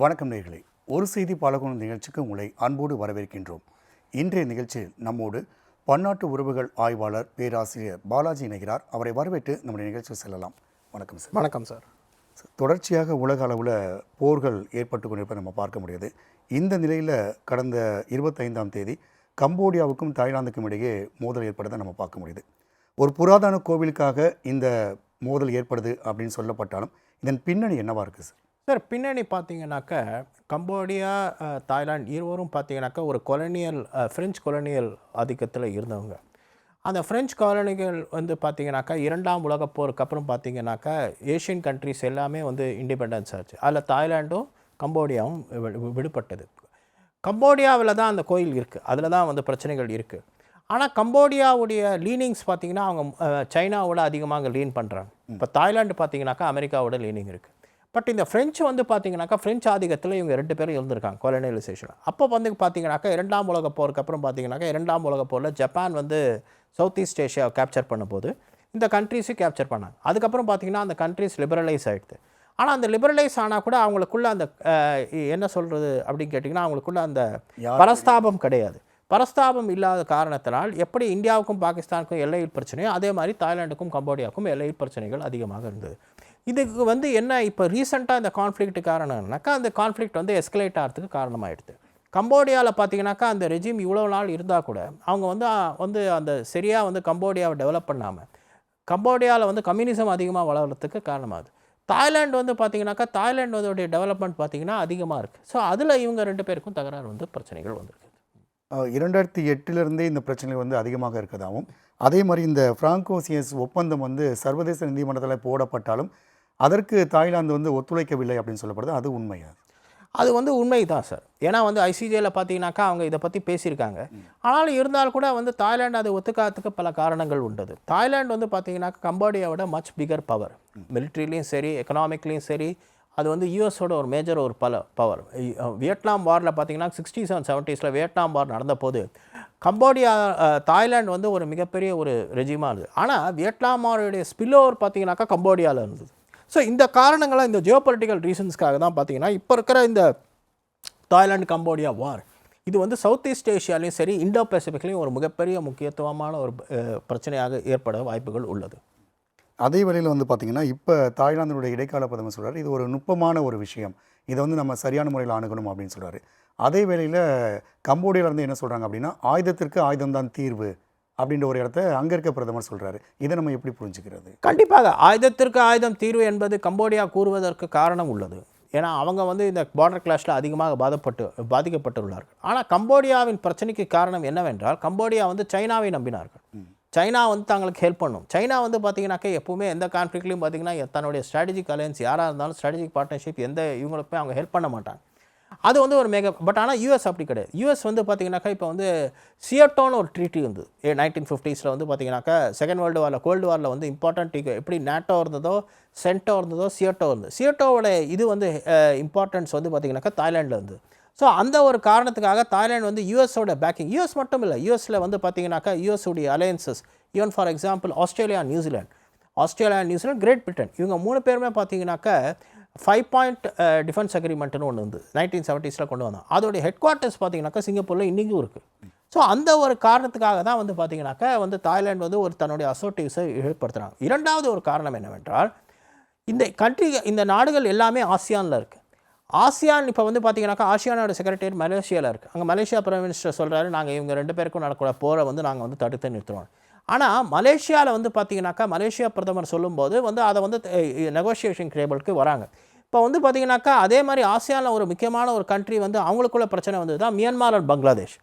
வணக்கம் நேர்களே. ஒரு செய்தி பாலகுணம் நிகழ்ச்சிக்கு உங்களை அன்போடு வரவேற்கின்றோம். இன்றைய நிகழ்ச்சியில் நம்மோடு பன்னாட்டு உறவுகள் ஆய்வாளர் பேராசிரியர் பாலாஜி இணைகிறார். அவரை வரவேற்று நம்முடைய நிகழ்ச்சிக்கு செல்லலாம். வணக்கம் சார். வணக்கம் சார். தொடர்ச்சியாக உலக அளவில் போர்கள் ஏற்பட்டு கொண்டிருப்பதை நம்ம பார்க்க முடியுது. இந்த நிலையில் கடந்த இருபத்தைந்தாம் தேதி கம்போடியாவுக்கும் தாய்லாந்துக்கும் இடையே மோதல் ஏற்படுறதை நம்ம பார்க்க முடியுது. ஒரு புராதன கோவிலுக்காக இந்த மோதல் ஏற்படுது அப்படின்னு சொல்லப்பட்டாலும் இதன் பின்னணி என்னவா இருக்குது சார்? சார் பின்னணி பார்த்தீங்கன்னாக்க கம்போடியா தாய்லாந்து இருவரும் பார்த்தீங்கன்னாக்கா ஒரு கொலனியல் ஃப்ரெஞ்ச் கொலனியல் ஆதிக்கத்தில் இருந்தவங்க. அந்த ஃப்ரெஞ்ச் காலனிகள் வந்து பார்த்தீங்கன்னாக்கா இரண்டாம் உலகப் போருக்கு அப்புறம் பார்த்தீங்கன்னாக்கா ஏஷியன் கண்ட்ரிஸ் எல்லாமே வந்து இண்டிபெண்டன்ஸ் ஆச்சு. அதில் தாய்லாண்டும் கம்போடியாவும் விடுபட்டது. கம்போடியாவில் தான் அந்த கோயில் இருக்குது அதில் தான் வந்து பிரச்சனைகள் இருக்குது ஆனால் கம்போடியாவுடைய லீனிங்ஸ் பார்த்தீங்கன்னா அவங்க சைனாவோட அதிகமாக லீன் பண்ணுறாங்க இப்போ தாய்லாந்து பார்த்தீங்கன்னாக்கா அமெரிக்காவோட லீனிங் இருக்குது பட் இந்த ஃப்ரெஞ்சு வந்து பார்த்தீங்கன்னாக்கா ஃப்ரெஞ்ச் ஆதிக்கத்தில் இவங்க ரெண்டு பேரும் இருந்திருக்காங்க கொலனைலைசேஷன் அப்போ வந்து பார்த்தீங்கன்னாக்கா இரண்டாம் உலகப் போருக்கு அப்புறம் பார்த்தீங்கன்னாக்கா இரண்டாம் உலகப் போரில் ஜப்பான் வந்து சவுத் ஈஸ்ட் ஏஷியாவை கேப்சர் பண்ணும்போது இந்த கண்ட்ரீஸையும் கேப்சர் பண்ணாங்க. அதுக்கப்புறம் பார்த்தீங்கன்னா அந்த கண்ட்ரீஸ் லிபரலைஸ் ஆகிடுது ஆனால் அந்த லிபரலைஸ் ஆனால் கூட அவங்களுக்குள்ள அந்த என்ன சொல்கிறது அப்படின்னு கேட்டிங்கன்னா அவங்களுக்குள்ள அந்த பரஸ்தாபம் கிடையாது. பரஸ்தாபம் இல்லாத காரணத்தினால் எப்படி இந்தியாவுக்கும் பாகிஸ்தானுக்கும் எல்லை பிரச்சனையோ அதே மாதிரி தாய்லாந்துக்கும் கம்போடியாவுக்கும் எல்லை பிரச்சனைகள் அதிகமாக இருந்தது. இதுக்கு வந்து என்ன இப்போ ரீசெண்டாக இந்த கான்ஃப்ளிக்ட் காரணம்னாக்கா அந்த கான்ஃப்ளிக்ட் வந்து எஸ்கலேட் ஆகிறதுக்கு காரணமாகிடுது கம்போடியாவில் பார்த்தீங்கன்னாக்கா அந்த ரெஜிம் இவ்வளோ நாள் இருந்தால் கூட அவங்க வந்து வந்து அந்த சரியாக வந்து கம்போடியாவை டெவலப் பண்ணாமல் கம்போடியாவில் வந்து கம்யூனிசம் அதிகமாக வளர்கிறதுக்கு காரணமாகுது. தாய்லாந்து வந்து பார்த்தீங்கன்னாக்கா தாய்லாண்டு அதோடைய டெவலப்மெண்ட் பார்த்தீங்கன்னா அதிகமாக இருக்குது ஸோ அதில் இவங்க ரெண்டு பேருக்கும் தகராறு வந்து பிரச்சனைகள் வந்திருக்கு. இரண்டாயிரத்தி எட்டிலிருந்தே இந்த பிரச்சனைகள் வந்து அதிகமாக இருக்கதாகவும் அதே மாதிரி இந்த பிராங்கோசியஸ் ஒப்பந்தம் வந்து சர்வதேச நீதிமன்றத்தில் போடப்பட்டாலும் அதற்கு தாய்லாந்து வந்து ஒத்துழைக்கவில்லை அப்படின்னு சொல்லப்படுது. அது உண்மையா அது? வந்து உண்மை தான் சார். ஏன்னா வந்து ஐசிஜேயில் பார்த்தீங்கன்னாக்கா அவங்க இதை பற்றி பேசியிருக்காங்க. ஆனாலும் இருந்தால் கூட வந்து தாய்லாந்து அதை ஒத்துக்காததுக்கு பல காரணங்கள் உண்டது. தாய்லாந்து வந்து பார்த்தீங்கன்னாக்கா கம்போடியாவோட மச் பிகர் பவர் மிலிட்ரிலையும் சரி எக்கனாமிக்லேயும் சரி அது வந்து யூஎஸோட ஒரு மேஜர் ஒரு பல பவர் வியட்நாம் வாரில் பார்த்தீங்கன்னா சிக்ஸ்டி செவன் செவன்ட்டீஸில் வியட்நாம் வார் நடந்த போது கம்போடியா தாய்லாந்து வந்து ஒரு மிகப்பெரிய ஒரு ரெஜிமாக இருந்தது. ஆனால் வியட்நாம் வாருடைய ஸ்பில் ஓவர் பார்த்தீங்கன்னாக்கா கம்போடியாவில் இருந்தது. ஸோ இந்த காரணங்களாக இந்த ஜியோ பொலிட்டிக்கல் ரீசன்ஸ்க்காக தான் பார்த்தீங்கன்னா இப்போ இருக்கிற இந்த தாய்லாந்து கம்போடியா வார் இது வந்து சவுத் ஈஸ்ட் ஏஷியாலையும் சரி இந்தோ பசிபிக்லேயும் ஒரு மிகப்பெரிய முக்கியத்துவமான ஒரு பிரச்சனையாக ஏற்பட வாய்ப்புகள் உள்ளது. அதே வேளையில் வந்து பார்த்திங்கன்னா இப்போ தாய்லாந்தினுடைய இடைக்கால பிரதமர் சொல்கிறார் இது ஒரு நுட்பமான ஒரு விஷயம். இதை வந்து நம்ம சரியான முறையில் அணுகணும் அப்படின்னு சொல்கிறார் அதே வேளையில் கம்போடியாவிலேருந்து என்ன சொல்கிறாங்க அப்படின்னா ஆயுதத்திற்கு ஆயுதம்தான் தீர்வு. அப்படின்ற ஒரு இடத்த அங்கே இருக்க பிரதமர் சொல்றாரு. இதை நம்ம எப்படி புரிஞ்சுக்கிறது? கண்டிப்பாக ஆயுதத்திற்கு ஆயுதம் தீர்வு என்பது கம்போடியா கூறுவதற்கு காரணம் உள்ளது. ஏன்னா அவங்க வந்து இந்த பார்டர் கிளாஷில் அதிகமாக பாதப்பட்டு பாதிக்கப்பட்டுள்ளார்கள். ஆனால் கம்போடியாவின் பிரச்சனைக்கு காரணம் என்னவென்றால் கம்போடியா வந்து சைனாவை நம்பினார்கள். சைனா வந்து தங்களுக்கு ஹெல்ப் பண்ணும். சைனா வந்து பார்த்தீங்கன்னாக்கா எப்பவுமே எந்த கான்ஃப்ளிக்ட்லையும் பார்த்தீங்கன்னா தன்னுடைய ஸ்ட்ராட்டஜிக் அலையன்ஸ் யாராக இருந்தாலும் ஸ்ட்ராட்டஜிக் பார்ட்னர்ஷிப் எந்த இவங்களுக்குமே அவங்க ஹெல்ப் பண்ண மாட்டாங்க. அது வந்து ஒரு மேக பட் ஆனால் யூஎஸ் அப்படி கிடையாது. யூஎஸ் வந்து பார்த்தீங்கன்னாக்கா இப்போ வந்து சியட்டோன்னு ஒரு ட்ரீட்டி வந்து. நைன்டீன் ஃபிஃப்டிஸில் வந்து பார்த்தீங்கன்னாக்கா செகண்ட் வேர்ல்டு வாரில் கோல்டு வாரில் வந்து இம்பார்ட்டன்ட் எப்படி நேட்டோ இருந்ததோ சென்டோ இருந்ததோ சியட்டோ இருந்தது சியட்டோவோட இது வந்து இம்பார்ட்டன்ஸ் வந்து பார்த்திங்கனாக்கா தாய்லாண்டில் இருந்து ஸோ அந்த ஒரு காரணத்துக்காக தாய்லாந்து வந்து யூஎஸோட பேக்கிங் யூஎஸ் மட்டும் இல்லை யூஎஸில் வந்து பார்த்தீங்கன்னாக்கா US alliances even for example Australia New Zealand Australia New Zealand Great Britain இவங்க மூணு பேருமே பார்த்தீங்கன்னாக்கா ஃபைவ் பாயிண்ட் டிஃபென்ஸ் அக்ரிமெண்ட்னு ஒன்று வந்து நைன்டீன் செவன்ட்டீஸில் கொண்டு வந்தோம் அதோடைய ஹெட் குவார்ட்டர்ஸ் பார்த்தீங்கன்னாக்கா சிங்கப்பூரில் இன்றைக்கும் இருக்குது ஸோ அந்த ஒரு காரணத்துக்காக தான் வந்து பார்த்திங்கனாக்கா வந்து தாய்லாந்து வந்து ஒரு தன்னுடைய அசோட்டிவ்ஸை ஏற்படுத்துகிறாங்க இரண்டாவது ஒரு காரணம் என்னவென்றால் இந்த கண்ட்ரி இந்த நாடுகள் எல்லாமே ஆசியானில் இருக்குது ஆசியான் இப்போ வந்து பார்த்தீங்கன்னாக்கா ஆசியானோட செக்ரட்டரி மலேசியாவில் இருக்குது அங்கே மலேசியா பிரைம் மினிஸ்டர் சொல்கிறாரு நாங்கள் இவங்க ரெண்டு பேருக்கும் நடக்கூட போரை வந்து நாங்கள் வந்து தடுத்து நிறுத்துறோம். ஆனால் மலேசியாவில் வந்து பார்த்தீங்கன்னாக்கா மலேசியா பிரதமர் சொல்லும்போது வந்து அதை வந்து நெகோசியேஷன் டேபிளுக்கு வராங்க. இப்போ வந்து பார்த்தீங்கன்னாக்கா அதே மாதிரி ஆசியானில் ஒரு முக்கியமான ஒரு கண்ட்ரி வந்து அவங்களுக்குள்ள பிரச்சனை வந்தது தான் மியான்மார் அண்ட் பங்களாதேஷ்.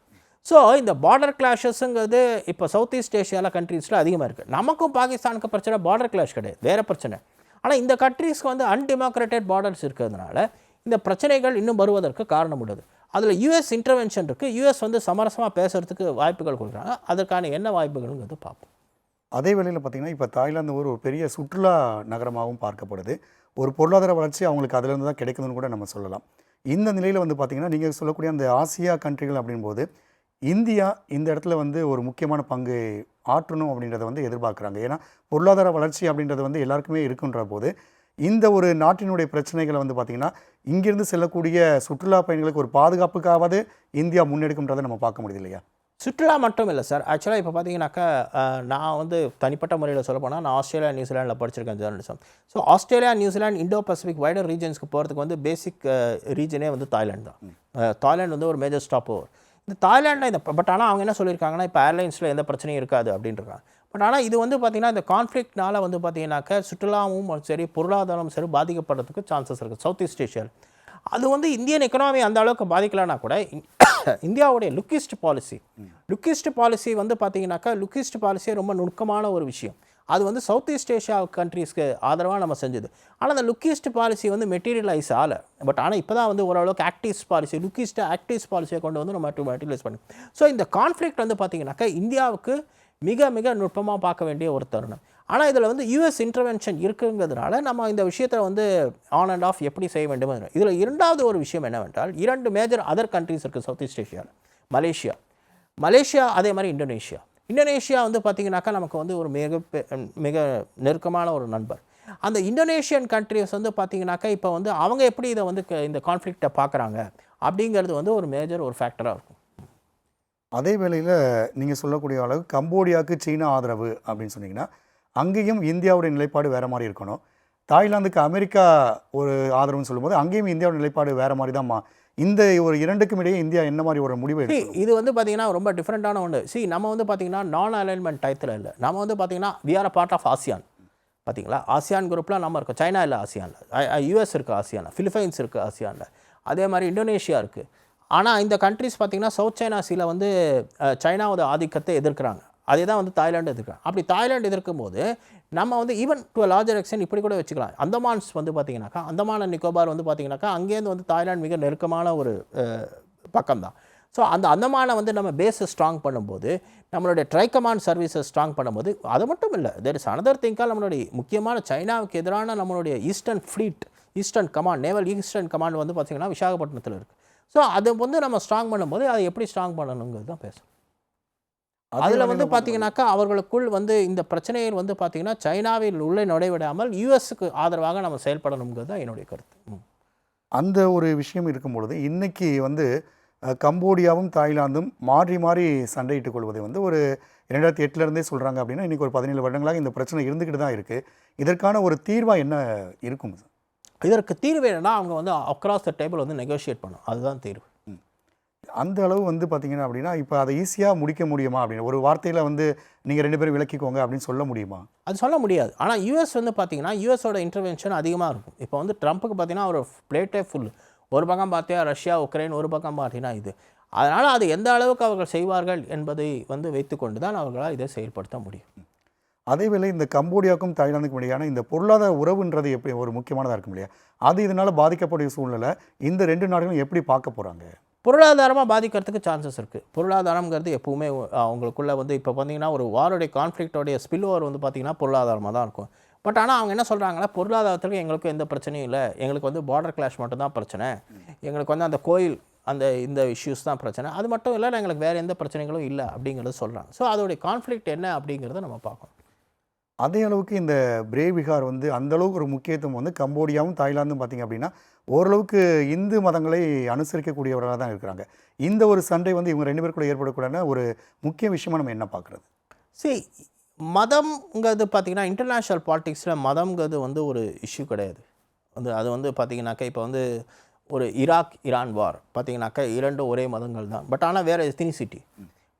ஸோ இந்த பார்டர் கிளாஷஸ்ங்கிறது இப்போ சவுத் ஈஸ்ட் ஏஷியாவில் கண்ட்ரீஸில் அதிகமாக இருக்குது நமக்கும் பாகிஸ்தானுக்கு பிரச்சனை பார்டர் கிளாஷ் கிடையாது. வேறு பிரச்சனை. ஆனால் இந்த கண்ட்ரீஸ்க்கு வந்து அன்டெமோக்ரேட்டட் பார்டர்ஸ் இருக்கிறதுனால இந்த பிரச்சனைகள் இன்னும் வருவதற்கு காரணம் உள்ளது. அதில் யூஎஸ் இன்டர்வென்ஷன் இருக்குது யூஎஸ் வந்து சமரசமாக பேசுகிறதுக்கு வாய்ப்புகள் கொடுக்குறாங்க. அதற்கான என்ன வாய்ப்புகள்ங்கிறது பார்ப்போம். அதே வேளையில் பார்த்தீங்கன்னா இப்போ தாய்லாந்து ஒரு ஒரு பெரிய சுற்றுலா நகரமாகவும் பார்க்கப்படுது. ஒரு பொருளாதார வளர்ச்சி அவங்களுக்கு அதிலிருந்து தான் கிடைக்குதுன்னு கூட நம்ம சொல்லலாம். இந்த நிலையில் வந்து பார்த்திங்கன்னா நீங்கள் சொல்லக்கூடிய அந்த ஆசியா கண்ட்ரிகள் அப்படின்போது இந்தியா இந்த இடத்துல வந்து ஒரு முக்கியமான பங்கு ஆற்றணும் அப்படின்றத வந்து எதிர்பார்க்குறாங்க. ஏன்னா பொருளாதார வளர்ச்சி அப்படின்றது வந்து எல்லாருக்குமே இருக்குன்ற போது இந்த ஒரு நாட்டினுடைய பிரச்சனைகளை வந்து பார்த்திங்கன்னா இங்கிருந்து செல்லக்கூடிய சுற்றுலா பயணிகளுக்கு ஒரு பாதுகாப்புக்காவது இந்தியா முன்னெடுக்கும்ன்றதை நம்ம பார்க்க முடியுது இல்லையா? சுற்றுலா மட்டும் இல்லை சார் ஆக்சுவலாக இப்போ பார்த்தீங்கன்னாக்கா நான் வந்து தனிப்பட்ட முறையில் சொல்ல போனால் நான் ஆஸ்திரேலியா நியூசிலாண்டில் படிச்சிருக்கேன் journalism so Australia New Zealand Indo Pacific wider ரீஜன்ஸ்க்கு போகிறதுக்கு வந்து பேசிக் ரீஜனே வந்து தாய்லாந்து தான். தாய்லாந்து வந்து ஒரு மேஜர் ஸ்டாப் ஓவர் இந்த தாய்லாண்டில் இந்த பட் ஆனால் அவங்க என்ன சொல்லியிருக்காங்கன்னா இப்போ ஏர்லைன்ஸில் எந்த பிரச்சனையும் இருக்காது அப்படின்றாங்க பட் ஆனால் இது வந்து பார்த்திங்கன்னா இந்த கான்ஃப்ளிக்னால் வந்து பார்த்தீங்கன்னாக்கா சுற்றுலாவும் சரி பொருளாதாரமும் சரி பாதிக்கப்படுறதுக்கு சான்சஸ் இருக்குது சவுத் ஈஸ்ட் ஏஷியாவில் அது வந்து இந்தியன் எக்கனாமி அந்த அளவுக்கு பாதிக்கலனா கூட இந்தியாவுடைய லுக்கிஸ்ட் பாலிசி லுக்கிஸ்ட் பாலிசி வந்து பார்த்திங்கனாக்கா லுக்கிஸ்ட் பாலிசி ரொம்ப நுணுக்கமான ஒரு விஷயம். அது வந்து சவுத் ஈஸ்ட் ஏஷியா கண்ட்ரீஸ்க்கு ஆதரவாக நம்ம செஞ்சது. ஆனால் அந்த லுக்கிஸ்ட் பாலிசி வந்து மெட்டீரியலைஸ் ஆகலை. பட் ஆனால் இப்போ தான் வந்து ஓரளவுக்கு ஆக்டிவ்ஸ் பாலிசி லுக்கிஸ்ட் ஆக்டிவ்ஸ் பாலிசியை கொண்டு வந்து நம்ம மெட்டீரியலைஸ் பண்ணி. ஸோ இந்த கான்ஃப்ளிக்ட் வந்து பார்த்திங்கனாக்கா இந்தியாவுக்கு மிக மிக நுட்பமாக பார்க்க வேண்டிய ஒரு தருணம். ஆனால் இதில் வந்து யூஎஸ் இன்டர்வென்ஷன் இருக்குங்கிறதுனால நம்ம இந்த விஷயத்தை வந்து ஆன் அண்ட் ஆஃப் எப்படி செய்ய வேண்டும் இதில் இரண்டாவது ஒரு விஷயம் என்னவென்றால் இரண்டு மேஜர் அதர் கண்ட்ரீஸ் இருக்குது சவுத் ஈஸ்ட் ஏஷியாவில் மலேசியா. மலேசியா அதே மாதிரி இந்தோனேஷியா. இந்தோனேஷியா வந்து பார்த்திங்கனாக்கா நமக்கு வந்து ஒரு மிக பெ- மிக நெருக்கமான ஒரு நண்பர். அந்த இந்தோனேஷியன் கண்ட்ரிஸ் வந்து பார்த்திங்கனாக்கா இப்போ வந்து அவங்க எப்படி இதை வந்து க- இந்த கான்ஃப்ளிக்டை பார்க்குறாங்க? அப்படிங்கிறது வந்து ஒரு மேஜர் ஒரு ஃபேக்டராக இருக்கும். அதே வேளையில் நீங்கள் சொல்லக்கூடிய அளவு கம்போடியாவுக்கு சீனா ஆதரவு அப்படின்னு சொன்னீங்கன்னா அங்கேயும் இந்தியாவுடைய நிலைப்பாடு வேறு மாதிரி இருக்கணும். தாய்லாந்துக்கு அமெரிக்கா ஒரு ஆதரவுன்னு சொல்லும்போது அங்கேயும் இந்தியாவோட நிலைப்பாடு வேறு மாதிரி தான் இந்த ஒரு இரண்டுக்கும் இடையே இந்தியா என்ன மாதிரி ஒரு முடிவு இது வந்து பார்த்தீங்கன்னா ரொம்ப டிஃப்ரெண்ட்டான ஒன்று சி நம்ம வந்து பார்த்தீங்கன்னா நான் அலைன்மெண்ட் டயத்தில் இல்லை. நம்ம வந்து பார்த்தீங்கன்னா we are a part of ASEAN பார்த்தீங்களா ஆசியான் குரூப்பில் நம்ம இருக்கோம். சைனா இல்லை ஆசியானில் யூஎஸ் இருக்குது ஆசியானில் ஃபிலிப்பைன்ஸ் இருக்குது ஆசியானில் அதே மாதிரி இந்தோனேஷியா இருக்குது ஆனால் இந்த கண்ட்ரிஸ் பார்த்தீங்கன்னா சவுத் சைனா சீல வந்து சைனாவோட ஆதிக்கத்தை எதிர்க்கிறாங்க. அதே தான் வந்து தாய்லாந்து எதிர்க்கிறாங்க. அப்படி தாய்லாந்து எதிர்க்கும் போது நம்ம வந்து ஈவன் டு லார்ஜர் எக்ஸ்டென்ட் இப்படி கூட வச்சுக்கலாம். அந்தமான்ஸ் வந்து பார்த்தீங்கன்னாக்கா அந்தமான நிக்கோபார் வந்து பார்த்திங்கனாக்கா அங்கேருந்து வந்து தாய்லாந்து மிக நெருக்கமான ஒரு பக்கம்தான். ஸோ அந்த அந்தமான வந்து நம்ம பேஸை ஸ்ட்ராங் பண்ணும்போது நம்மளுடைய ட்ரைகமான் சர்வீஸை ஸ்ட்ராங் பண்ணும்போது அது மட்டும் இல்லை. தெர் இஸ் அனதர் திங்கால் நம்மளுடைய முக்கியமான சைனாவுக்கு எதிரான நம்மளுடைய eastern fleet eastern command naval eastern command வந்து பார்த்திங்கன்னா விசாகப்பட்டினத்தில் இருக்குது ஸோ அதை வந்து நம்ம ஸ்ட்ராங் பண்ணும்போது அதை எப்படி ஸ்ட்ராங் பண்ணணுங்கிறது தான் அதே அதில் வந்து பார்த்தீங்கன்னாக்கா அவர்களுக்குள் வந்து இந்த பிரச்சனையை வந்து பார்த்தீங்கன்னா சைனாவில் உள்ளே நுழைவிடாமல் யூஎஸ்க்கு ஆதரவாக நம்ம செயல்படணுங்கிறது தான் என்னுடைய கருத்து. அந்த ஒரு விஷயம் இருக்கும் பொழுது இன்னைக்கு வந்து கம்போடியாவும் தாய்லாந்தும் மாறி மாறி சண்டையிட்டுக் கொள்வதை வந்து ஒரு இரண்டாயிரத்தி எட்டுலேருந்தே சொல்கிறாங்க அப்படின்னா இன்றைக்கி ஒரு பதினேழு வருடங்களாக இந்த பிரச்சனை இருந்துக்கிட்டு தான் இருக்குது இதற்கான ஒரு தீர்வாக என்ன இருக்கும்? இதற்கு தீர்வு என்னன்னா அவங்க வந்து அக்ராஸ் த டேபிள் வந்து நெகோஷியேட் பண்ணும் அதுதான் தீர்வு. அந்த அளவு வந்து பார்த்தீங்கன்னா அப்படின்னா இப்போ அதை ஈஸியாக முடிக்க முடியுமா அப்படின்னு ஒரு வார்த்தையில் வந்து நீங்கள் ரெண்டு பேரும் விளக்கிக்கோங்க அப்படின்னு சொல்ல முடியுமா? அது சொல்ல முடியாது. ஆனால் யூஎஸ் வந்து பார்த்தீங்கன்னா யூஎஸோட இன்டர்வென்ஷன் அதிகமாக இருக்கும். இப்போ வந்து ட்ரம்ப்புக்கு பார்த்தீங்கன்னா ஒரு பிளேட்டே ஃபுல் ஒரு பக்கம் பார்த்தியா ரஷ்யா உக்ரைன் ஒரு பக்கம் பார்த்தீங்கன்னா இது. அதனால் அது எந்த அளவுக்கு அவர்கள் செய்வார்கள் என்பதை வந்து வைத்துக்கொண்டு தான் அவர்களால் இதை செயல்படுத்த முடியும். அதேவேளை இந்த கம்போடியாவுக்கும் தாய்லாந்துக்கும் இடையான இந்த பொருளாதார உறவுன்றது எப்படி ஒரு முக்கியமானதாக இருக்கும் இல்லையா? அது இதனால் பாதிக்கக்கூடிய சூழ்நிலை இந்த ரெண்டு நாடுகளும் எப்படி பார்க்க போகிறாங்க பொருளாதாரமாக பாதிக்கிறதுக்கு சான்சஸ் இருக்குது பொருளாதாரம்ங்கிறது எப்பவுமே அவங்களுக்குள்ளே வந்து இப்போ பார்த்தீங்கன்னா ஒரு வாரோடைய கான்ஃப்ளிக்டோடைய ஸ்பில் ஓவர் வந்து பார்த்திங்கன்னா பொருளாதாரமாக தான் இருக்கும். பட் ஆனால் அவங்க என்ன சொல்கிறாங்கன்னா பொருளாதாரத்துக்கு எங்களுக்கு எந்த பிரச்சனையும் இல்லை. எங்களுக்கு வந்து பார்டர் கிளாஷ் மட்டும்தான் பிரச்சனை. எங்களுக்கு வந்து அந்த கோயில் அந்த இந்த இஷ்யூஸ் தான் பிரச்சனை. அது மட்டும் இல்லை எங்களுக்கு வேறு எந்த பிரச்சனைகளும் இல்லை அப்படிங்கிறத சொல்கிறாங்க ஸோ அதோடைய கான்ஃப்ளிக்ட் என்ன அப்படிங்கிறத நம்ம பார்க்கணும். அதே அளவுக்கு இந்த பிரேவிகார் வந்து அந்த அளவுக்கு ஒரு முக்கியத்துவம் வந்து கம்போடியாவும் தாய்லாந்தும் பார்த்தீங்க அப்படின்னா ஓரளவுக்கு இந்து மதங்களை அனுசரிக்கக்கூடியவர்களாக தான் இருக்கிறாங்க. இந்த ஒரு சண்டை வந்து இவங்க ரெண்டு பேருக்குள்ள ஏற்படக்கூடாத ஒரு முக்கிய விஷயமா நம்ம என்ன பார்க்குறது? see மதம்ங்கிறது பார்த்தீங்கன்னா இன்டர்நேஷ்னல் பாலிடிக்ஸில் மதம்ங்கிறது வந்து ஒரு இஷ்யூ கிடையாது. வந்து அது வந்து பார்த்தீங்கன்னாக்கா இப்போ வந்து ஒரு ஈராக் ஈரான் வார் பார்த்தீங்கன்னாக்கா இரண்டும் ஒரே மதங்கள் தான். பட் ஆனால் வேறு எத்தினிசிட்டி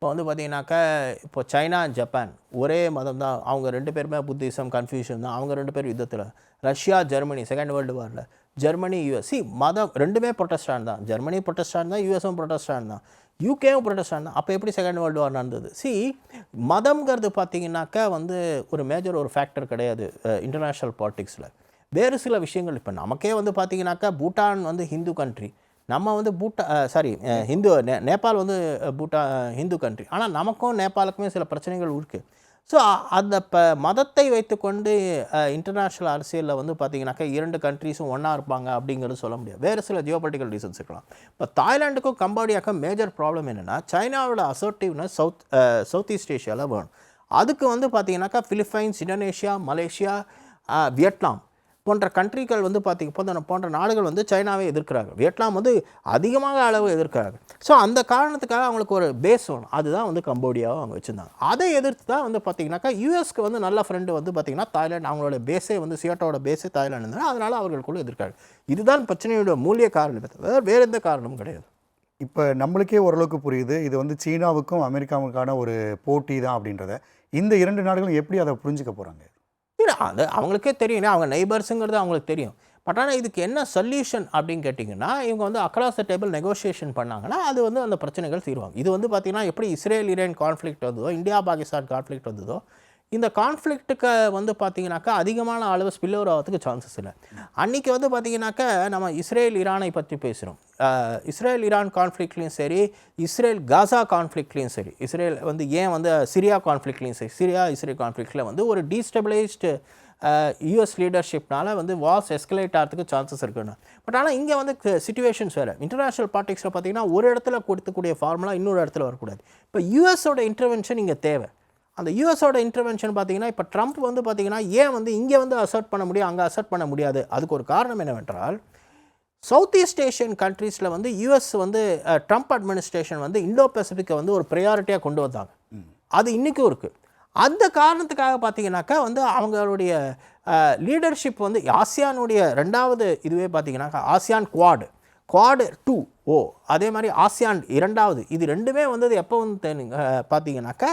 இப்போ வந்து பார்த்தீங்கன்னாக்கா இப்போ சைனா ஜப்பான் ஒரே மதம் தான் அவங்க ரெண்டு பேருமே புத்திசம் கன்ஃபியூஷன் தான். அவங்க ரெண்டு பேரும் யுத்தத்தில். ரஷ்யா ஜெர்மனி செகண்ட் வேர்ல்டு வாரில் ஜெர்மனி யூஎஸ் சி மதம் ரெண்டுமே ப்ரொட்டஸ்டான் தான். ஜெர்மனி ப்ரொட்டஸ்டான் தான் யூஎஸும் ப்ரொட்டஸ்டான் தான். யூகேவும் ப்ரொட்டஸ்டான் தான். அப்போ எப்படி செகண்ட் வேர்ல்டு வார் நடந்தது? சி மதம்ங்கிறது பார்த்தீங்கன்னாக்கா வந்து ஒரு மேஜர் ஒரு ஃபேக்டர் கிடையாது இன்டர்நேஷ்னல் பாலிட்டிக்ஸில் வேறு சில விஷயங்கள் இப்போ நமக்கே வந்து பார்த்தீங்கன்னாக்கா பூட்டான் வந்து ஹிந்து கண்ட்ரி நம்ம வந்து பூட்டா சாரி ஹிந்து நே நேபாள் வந்து பூட்டா ஹிந்து கண்ட்ரி ஆனால் நமக்கும் நேபாளுக்குமே சில பிரச்சனைகள் இருக்குது ஸோ அந்த இப்போ மதத்தை வைத்துக்கொண்டு இன்டர்நேஷ்னல் அரசியலில் வந்து பார்த்தீங்கன்னாக்கா இரண்டு கண்ட்ரீஸும் ஒன்றா இருப்பாங்க அப்படிங்கிறது சொல்ல முடியாது. வேறு சில ஜியோபொலிட்டிக்கல் ரீசன்ஸ் இருக்கலாம். இப்போ தாய்லாண்டுக்கும் கம்போடியாக்கும் மேஜர் ப்ராப்ளம் என்னென்னா சைனாவோட அசர்ட்டிவ்னஸ் சவுத் சவுத் ஈஸ்ட் ஏஷியாவில் வேணும். அதுக்கு வந்து பார்த்தீங்கன்னாக்கா பிலிப்பைன்ஸ் இந்தோனேஷியா மலேசியா வியட்நாம் போன்ற கண்ட்ரிகள் வந்து பார்த்திங்க போன்ற போன்ற நாடுகள் வந்து சைனாவை எதிர்க்கிறாங்க வியட்நாம் வந்து அதிகமாக அளவு எதிர்க்கிறாங்க ஸோ அந்த காரணத்துக்காக அவங்களுக்கு ஒரு பேஸ் வேணும். அதுதான் வந்து கம்போடியாவை அவங்க வச்சுருந்தாங்க. அதை எதிர்த்து தான் வந்து பார்த்திங்கனாக்கா யூஎஸ்க்கு வந்து நல்ல ஃப்ரெண்டு வந்து பார்த்திங்கன்னா தாய்லாந்து அவங்களோட பேஸே வந்து சியோட்டோட பேஸே தாய்லாந்து இருந்தாங்க அதனால் அவர்களுக்குள்ள எதிர்க்காங்க இதுதான் பிரச்சனையோட மூலிய காரணம் வேறு எந்த காரணமும் கிடையாது. இப்போ நம்மளுக்கே ஓரளவுக்கு புரியுது. இது வந்து சீனாவுக்கும் அமெரிக்காவுக்கான ஒரு போட்டி தான் அப்படின்றத. இந்த இரண்டு நாடுகளும் எப்படி அதை புரிஞ்சுக்க போகிறாங்க அது அவங்களுக்கே தெரியும் அவங்க நெய்பர்ஸுங்கிறது அவங்களுக்கு தெரியும். பட் ஆனால் இதுக்கு என்ன சொல்யூஷன் அப்படின்னு கேட்டிங்கன்னா இவங்க வந்து அக்ராஸ் த டேபிள் நெகோஷியேஷன் பண்ணாங்கன்னா அது வந்து அந்த பிரச்சனைகள் தீர்வாங்க. இது வந்து பார்த்திங்கன்னா எப்படி இஸ்ரேல் ஈரான் கான்ஃப்ளிக்ட் வந்ததோ இந்தியா பாகிஸ்தான் கான்ஃப்ளிக்ட் வந்ததோ இந்த கான்ஃப்ளிக்ட்டுக்கு வந்து பார்த்தீங்கன்னாக்கா அதிகமான அளவு ஸ்பில்லோவர் ஆகிறதுக்கு சான்சஸ் இல்லை. அன்றைக்கி வந்து பார்த்தீங்கன்னாக்கா நம்ம இஸ்ரேல் ஈரானை பற்றி பேசுகிறோம் இஸ்ரேல் ஈரான் கான்ஃப்ளிக்ட்லேயும் சரி இஸ்ரேல் காசா கான்ஃப்ளிக்ட்லேயும் சரி. இஸ்ரேல் வந்து ஏன் வந்து சிரியா கான்ஃப்ளிக்ட்லேயும் சரி சிரியா இஸ்ரேல் கான்ஃப்ளிக்டில் வந்து ஒரு டீஸ்டபிளைஸ்டு யூஎஸ் லீடர்ஷிப்னால வந்து வாஸ் எஸ்கலேட் ஆகிறதுக்கு சான்சஸ் இருக்குன்னு. பட் ஆனால் இங்கே வந்து சுச்சுவேஷன்ஸ் வேறு. இன்டர்நேஷ்னல் பாலிடிக்ஸில் பார்த்தீங்கன்னா ஒரு இடத்துல கொடுத்துக்கூடிய ஃபார்முலா இன்னொரு இடத்துல வரக்கூடாது. இப்போ யூஎஸோட இன்டர்வென்ஷன் இங்கே தேவை. அந்த யூஎஸோட இன்டர்வென்ஷன் பார்த்தீங்கன்னா இப்போ ட்ரம்ப் வந்து பார்த்தீங்கன்னா ஏன் வந்து இங்கே வந்து அசர்ட் பண்ண முடியும் அங்கே அசர்ட் பண்ண முடியாது? அதுக்கு ஒரு காரணம் என்னவென்றால் சவுத் ஈஸ்ட் ஏஷியன் கண்ட்ரீஸில் வந்து யூஎஸ் வந்து ட்ரம்ப் அட்மினிஸ்ட்ரேஷன் வந்து இண்டோ பெசிஃபிக்கை வந்து ஒரு ப்ரையாரிட்டியாக கொண்டு வந்தாங்க. அது இன்றைக்கும் இருக்குது அந்த காரணத்துக்காக பார்த்தீங்கன்னாக்கா வந்து அவங்களுடைய லீடர்ஷிப் வந்து ஆசியானுடைய ரெண்டாவது இதுவே பார்த்தீங்கன்னாக்கா ASEAN Quad Quad two O அதே மாதிரி ஆசியான் இரண்டாவது. இது ரெண்டுமே வந்தது எப்போ வந்து பார்த்தீங்கன்னாக்கா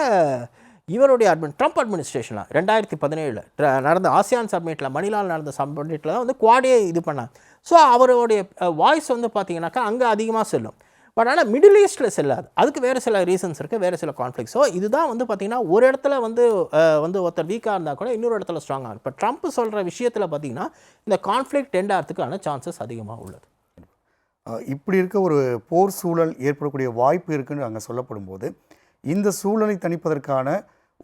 இவருடைய அட்மின் ட்ரம்ப் அட்மினிஸ்ட்ரேஷனில் ரெண்டாயிரத்தி பதினேழில் நடந்த ஆசியான் சப்மிட்டில் மணிலால் நடந்த சப்மிட்டில் தான் வந்து குவாடே இது பண்ணாங்க. ஸோ அவருடைய வாய்ஸ் வந்து பார்த்தீங்கன்னாக்கா அங்கே அதிகமாக செல்லும். பட் ஆனால் மிடில் ஈஸ்ட்டில் செல்லாது. அதுக்கு வேறு சில ரீசன்ஸ் இருக்குது வேறு சில கான்ஃப்ளிக்ஸ் ஸோ இதுதான் வந்து பார்த்திங்கன்னா ஒரு இடத்துல வந்து வந்து ஒருத்தர் வீக்காக இருந்தால் கூட இன்னொரு இடத்துல ஸ்ட்ராங்காக இப்போ ட்ரம்ப் சொல்கிற விஷயத்தில் பார்த்தீங்கன்னா இந்த கான்ஃப்ளிக் டெண்ட் ஆகிறதுக்கான சான்சஸ் அதிகமாக உள்ளது. இப்படி இருக்க ஒரு போர் சூழல் ஏற்படக்கூடிய வாய்ப்பு இருக்குன்னு அங்கே சொல்லப்படும்போது இந்த சூழலை தணிப்பதற்கான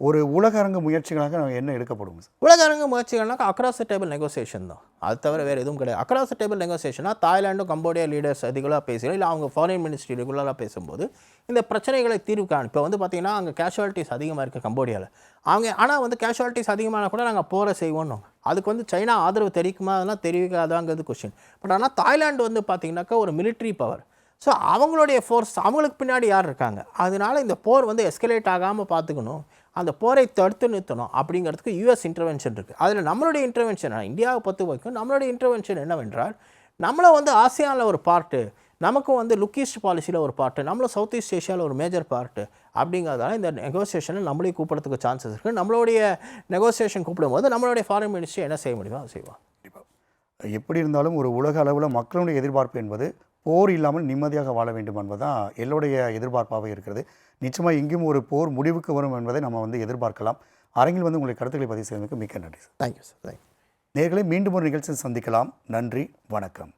ஒரு உலகரங்க முயற்சிகளாக நாங்கள் என்ன எடுக்கப்படும் சார்? உலகரங்க முயற்சிகள்னாக்கா அக்ராஸ் டேபிள் நெகோசியேஷன் தான். அது தவிர வேறு எதுவும் கிடையாது. அக்ராஸ் டேபிள் நெகோசியேஷனாக தாய்லாண்டும் கம்போடியா லீடர்ஸ் ரெகுலராக பேசுகிறோம் இல்லை அவங்க ஃபாரின் மினிஸ்ட்ரி ரெகுலராக பேசும்போது இந்த பிரச்சனைகளை தீர்வு காணும். இப்போ வந்து பார்த்தீங்கன்னா அங்கே கேஷுவாலிட்டிஸ் அதிகமாக இருக்குது கம்போடியாவில் அவங்க ஆனால் வந்து கேஷுவாலிட்டிஸ் அதிகமான கூட நாங்கள் போரை செய்வோம் அதுக்கு வந்து சைனா ஆதரவு தெரிவிக்குமா அதெல்லாம் தெரிவிக்காதாங்கிறது கொஸ்டின் பட் ஆனால் தாய்லாந்து வந்து பார்த்தீங்கன்னாக்கா ஒரு மிலிட்ரி பவர் ஸோ அவங்களுடைய ஃபோர்ஸ் அவங்களுக்கு பின்னாடி யார் இருக்காங்க? அதனால் இந்த போர் வந்து எஸ்கலேட் ஆகாமல் பார்த்துக்கணும் அந்த போரை தடுத்து நிறுத்தணும் அப்படிங்கிறதுக்கு யூஎஸ் இன்டர்வென்ஷன் இருக்குது அதில் நம்மளுடைய இன்டர்வென்ஷன் இந்தியாவை பொறுத்த வரைக்கும் நம்மளுடைய இன்டர்வென்ஷன் என்னவென்றால் நம்மளை வந்து ஆசியானில் ஒரு பார்ட்டு நமக்கும் வந்து லுக் ஈஸ்ட் பாலிசியில் ஒரு பார்ட்டு நம்மளும் சவுத் ஈஸ்ட் ஏஷியாவில் ஒரு மேஜர் பார்ட்டு அப்படிங்கிறதால இந்த நெகோசியேஷனை நம்மளையும் கூப்பிட்றதுக்கு சான்சஸ் இருக்குது நம்மளுடைய நெகோசியேஷன் கூப்பிடும்போது நம்மளுடைய ஃபாரின் மினிஸ்ட்ரி என்ன செய்ய முடியுமோ அதை எப்படி இருந்தாலும் ஒரு உலக அளவில் மக்களுடைய எதிர்பார்ப்பு என்பது போர் இல்லாமல் நிம்மதியாக வாழ வேண்டும் என்பதுதான் எல்லோருடைய எதிர்பார்ப்பாக இருக்கிறது. நிச்சயமாக இங்கேயும் ஒரு போர் முடிவுக்கு வரும் என்பதை நம்ம வந்து எதிர்பார்க்கலாம். அரங்கில் வந்து உங்களுடைய கருத்துக்களை பதிவு செய்வதற்கு மிக்க நன்றி சார். தேங்க்யூ சார் தேங்க்யூ நேர்களை மீண்டும் ஒரு நிகழ்ச்சியில் சந்திக்கலாம். நன்றி வணக்கம்.